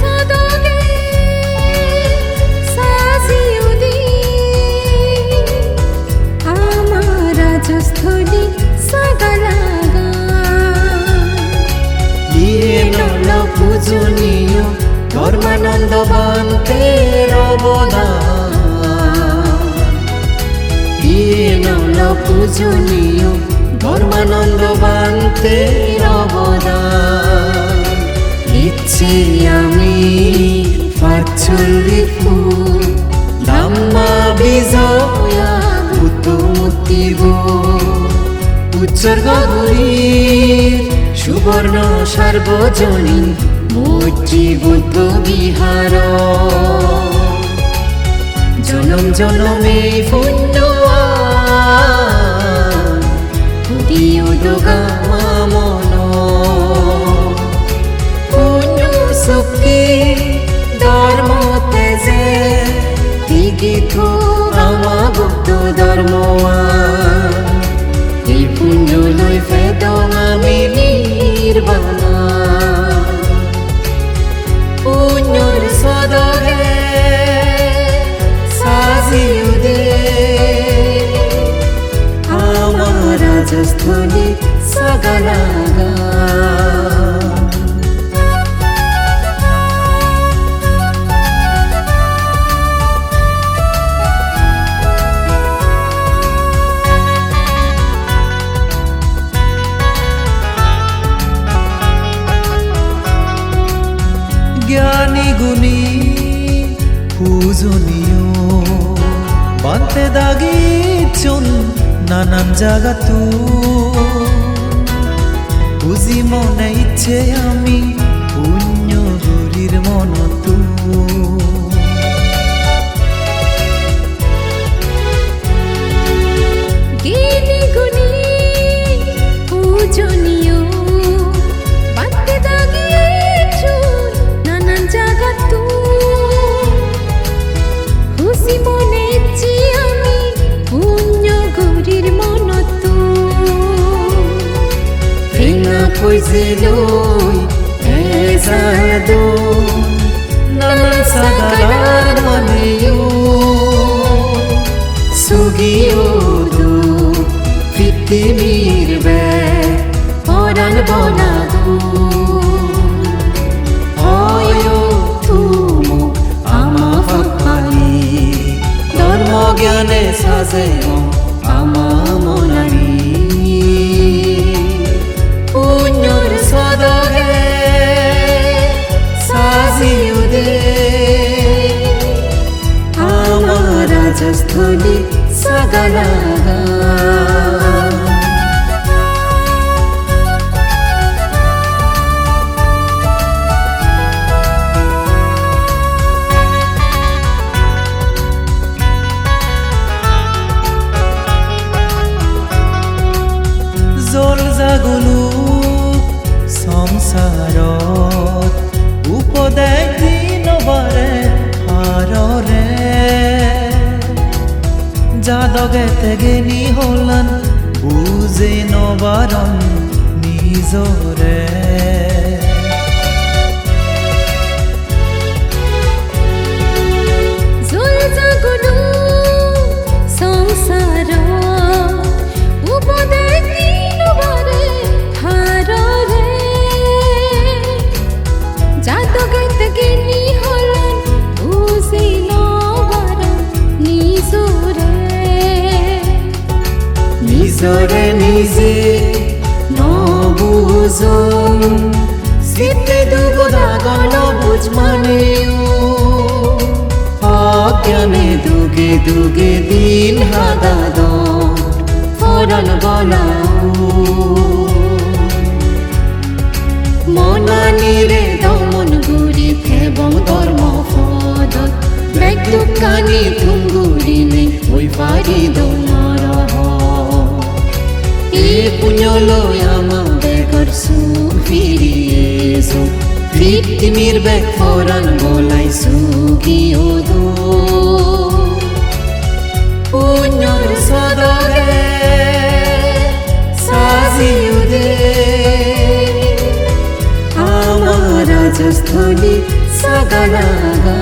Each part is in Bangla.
সদগে সাজিউদি রাজস্থলী সাগালাগা ইয়ে নল পূজনীয় ধর্মানন্দ বান্তের অবদান। ইয়ে নল পূজনীয় ধর্মানন্দ বান্তের অবদান। ইচ্ছে আমি পাচল্লি ফুল, ধাম্মা বিজয়া ভূতমূর্তি উৎসর্গ করি সুবর্ণ সার্বজনীন বুদ্ধ বিহার। জনম জনমে পুণ্য পুণ্য ধর্ম তেজে টিকিত আমা গুপ্ত ধর্মৱান এই রাজস্থলী সগলাগা জ্ঞানী গুণী পূজনীয়। বান্তে দাগিছুন নানান জাগাতো। বুঝি মনে ইচ্ছে আমি পুণ্য হরির মনতো কইছিলই এসাদো নানা সাগালার মানেও সুগিও দো, পৃথিবীর বে পরাণ বনাদো হয় তুমো আমা ফালি ধর্ম জ্ঞানে সাজে আমা 一个人。যাদগে তেগেনি হলান বুজে নবাৰণ নিজৰে জল নবুজোন চিতে দুগদাগল বুজ মানেও। অজ্ঞানে দুগে দুগে দিন হাদাদ ফরন বলাও। মনানিরে দমন গুৰি ফেবং ধৰ্ম পদত বেগটোক কানি তুংগুৰিনে হৈ। পাৰি দমৰহ এই পুণ্যলৈ আমাৰ বেগৰ সুখ ফিৰিয়ে তৃপ্তিমির বেক ফোরান বলাই সুগিওদো পুণ্যর সদরে সাজিউদে। আমার রাজস্থলী সাগালাগা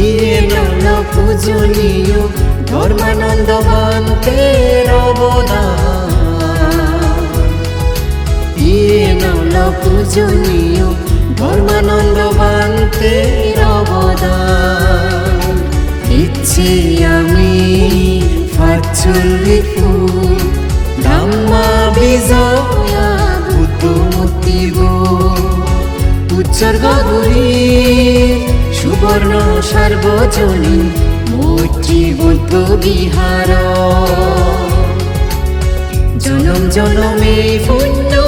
ইয়ে নল পূজনীয় ধর্মানন্দ পূজনীয় ধর্মানন্দ অবদান। ইচ্ছে আমি সুবর্ণ সার্বজনী মৈত্রী বিহার। জনম জনমে পুণ্য